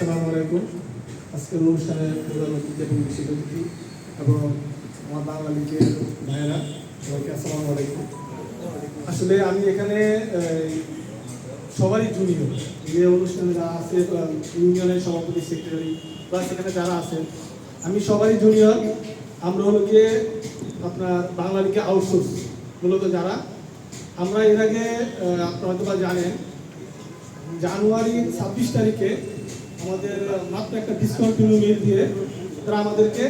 আসসালামু আলাইকুম। আজকের অনুষ্ঠানে প্রধান অতিথি এবং বিশেষ অতিথি এবং আমার বাংলা ভাইয়েরা, সবাইকে আসসালামু আলাইকুম। আসলে আমি এখানে সবারই জুনিয়র যে অনুষ্ঠানে যারা আছে ইউনিয়নের সভাপতি সেক্রেটারি বা সেখানে যারা আছেন, আমি সবারই জুনিয়র আমরা হলো গিয়ে আপনার বাংলা লিগে আউটসোর্স মূলত যারা, আমরা এর আগে আপনারা হয়তো বা জানেন, জানুয়ারি ছাব্বিশ তারিখে আমাদের মাত্র একটা ডিসকন্টিনিউ মেল দিয়ে। তারা আমাদেরকে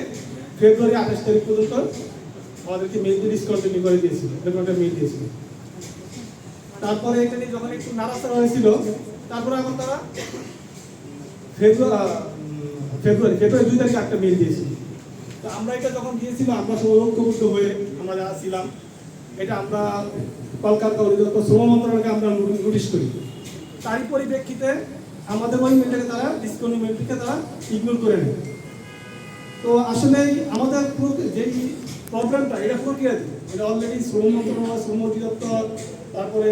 ফেব্রুয়ারি আঠাশ তারিখ পর্যন্ত আমাদেরকে মেল দিয়ে ডিসকন্টিনিউ করে দিয়েছিল এরকম একটা মেল দিয়েছিল। তারপরে এটা নিয়ে যখন একটু নাড়াচাড়া হয়েছিল, তারপরে এখন তারা ফেব্রুয়ারি ফেব্রুয়ারি ফেব্রুয়ারি দুই তারিখে একটা মেল দিয়েছিল। তো আমরা এটা যখন দিয়েছিল আমরা ঐক্যবদ্ধ হয়ে আমরা যারা ছিলাম, এটা আমরা কলকাতা অধিদপ্তর শ্রম মন্ত্রণালয়কে আমরা নোটিশ করি। তারই পরিপ্রেক্ষিতে আমাদের ওই মেলটাকে তারা ডিসকাউন্ট মেলটিকে তারা ইগনোর করে নেয়। তো আসলে আমাদের যেই প্রবলেমটা এটা পুরো আছে? এটা অলরেডি শ্রম মন্ত্রণালয়, শ্রম অধিদপ্তর, তারপরে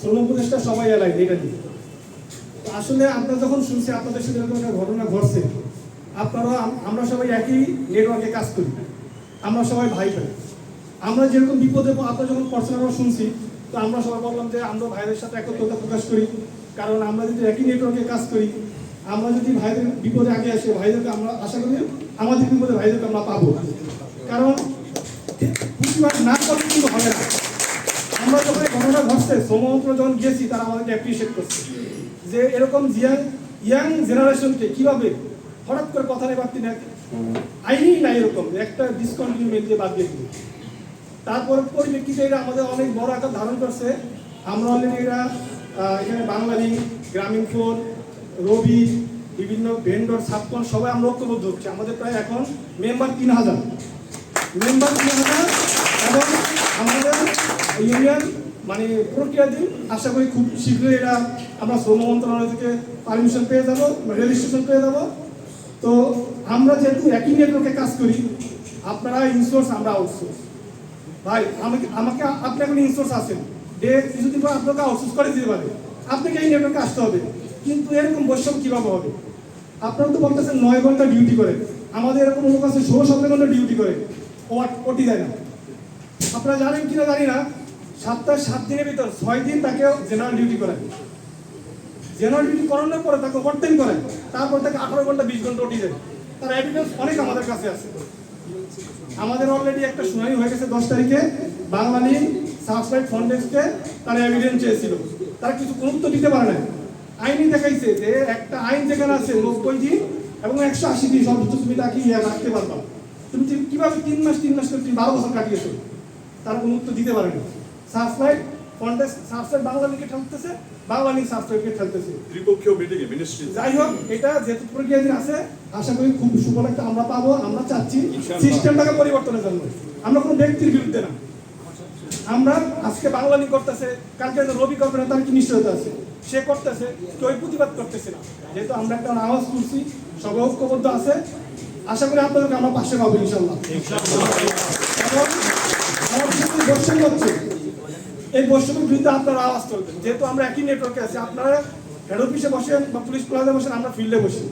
শ্রম উপদেষ্টা সবাই এলাই এটা নিয়ে আসলে আমরা যখন শুনছি, আপনাদের সাথে এরকম একটা ঘটনা ঘটছে, আপনারা, আমরা সবাই একই নেটওয়ার্কে কাজ করি। আমরা সবাই ভাই ভাই। আমরা যেরকম বিপদে আপনারা যখন পড়ছেন আমরা শুনছি, তো আমরা সবাই বললাম যে আমরা ভাইদের সাথে একত্রতা প্রকাশ করি। কারণ আমরা যদি একই নেটওয়ার্কে কাজ করি, আমরা যদি ভাইদের বিপদে আগে আসি, ভাইদেরকে আমরা আশা করি আমাদের বিপদে ভাইদেরকে আমরা পাবো। কারণ না করলে কিন্তু হবে না। আমরা যখন ঘটনা ঘটছে শ্রমমন্ত্র যখন গিয়েছি তারা আমাদেরকে অ্যাপ্রিসিয়েট করছে। যে এরকম ইয়াং ইয়াং জেনারেশনকে কীভাবে হঠাৎ করে কথা নেই বাড়তি না আইনি না এরকম, একটা ডিসকন্টিনিউ দিয়ে বাদ দিয়ে দিল। তারপর পরিপ্রেক্ষিতে এটা আমাদের অনেক বড় আকার ধারণ করছে। আমরা অলরেডি এরা এখানে বাঙালি, গ্রামীণ ফোন, রবি, বিভিন্ন ভেন্ডর সাবকন সবাই আমরা ঐক্যবদ্ধ হচ্ছে। আমাদের প্রায় এখন মেম্বার তিন হাজার। মেম্বার তিন হাজার এবং আমাদের ইউনিয়ন মানে প্রক্রিয়াধীন। আশা করি খুব শীঘ্রই এটা আমরা শ্রম মন্ত্রণালয় থেকে পারমিশন পেয়ে যাব রেজিস্ট্রেশন পেয়ে যাব। তো আমরা যেহেতু একই নেটওয়ার্কে কাজ করি, আপনারা ইনসোর্স আমরা আউটসোর্স ভাই, আমাকে আমাকে, আপনি এখন ইনসোর্স আছেন। ডে কিছুদিন পর আপনাকে আউটসোর্স করে দিতে পারে। আপনাকে এই নেটওয়ার্কে আসতে হবে। কিন্তু এরকম বৈষম্য কীভাবে হবে? আপনারা তো বলতেছেন নয় ঘণ্টা ডিউটি করে। আমাদের এরকম লোক আছে, ষোলো সতেরো ঘণ্টা ডিউটি করে। ওটি দেয় না। আপনারা জানেন কিনা জানি না, সপ্তাহে সাত দিনের ভিতর ছয় দিন তাকে জেনারেল ডিউটি করায়। জেনারেল ডিউটি করানোর পরে তাকে ওভার টাইম করায়। তারপর তাকে আঠারো ঘণ্টা, বিশ ঘণ্টা ওটি দেয়। তার এভিডেন্স অনেক আমাদের কাছে আছে। আমাদের অলরেডি একটা শুনানি হয়ে গেছে দশ তারিখে। বাঙালি সাবস্ক্রাইব ফাউন্ডেশনকে তারা এভিডেন্স চেয়েছিল। তারা কিছু গুরুত্ব দিতে পারে না আইনি দেখাইছে যে একটা আইন যেখানে আছে নব্বই দিন এবং একশো আশি দিন সর্বোচ্চ তুমি তাকে ইয়ে রাখতে পারবা। তুমি কীভাবে তিন মাস তিন মাস করে তুমি বারো বছর কাটিয়েছো? তারা কোনো উত্তর দিতে সাবস্ক্রাইব ফাউন্ডেশন সাবস্ক্রাইব বাংলালিকে ঠেলতেছে সাবস্ক্রাইবকে ঠেলতেছে। ত্রিপক্ষীয় মিটিং এ মিনিস্ট্রি যাই হোক এটা যেহেতু প্রক্রিয়াধীন আছে আশা করি খুব সুফল একটা আমরা পাবো আমরা চাচ্ছি। সিস্টেমটাকে পরিবর্তনের জন্য। আমরা কোনো ব্যক্তির বিরুদ্ধে না। আমরা আজকে বাংলা নিয়ে করতেছে, কালকে রবি করবে না তার কি নিশ্চয়তা আছে। সে করতেছে, কেউ প্রতিবাদ করতেছে না। যেহেতু আমরা একটা আওয়াজ তুলছি, সবাই ঐক্যবদ্ধ আছে। আশা করি আপনাদেরকে আমরা পাশে পাবো ইনশাল্লাহ। এই বৈষম্যের বিরুদ্ধে আপনারা আওয়াজ তুলবেন। যেহেতু আমরা একই নেটওয়ার্কে আছি, আপনারা হেড অফিসে বসেন বা পুলিশ প্লাজা বসেন, আমরা ফিল্ডে বসি।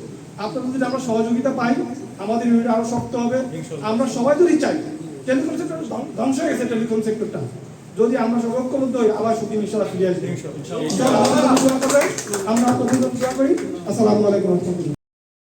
আপনাদের যদি আমরা সহযোগিতা পাই, আমাদের ইউনিট আরও শক্ত হবে। আমরা সবাই যদি চাই টেলিকম সেক্টর ধ্বংস হয়ে গেছে টেলিকম সেক্টরটা। যদি আমরা ঐক্যবদ্ধ হই আবার সুদিন ইনশাল্লাহ ফিরে আসব ইনশাআল্লাহ। আমরা আপনাদের জন্য করি। আসসালামু আলাইকুম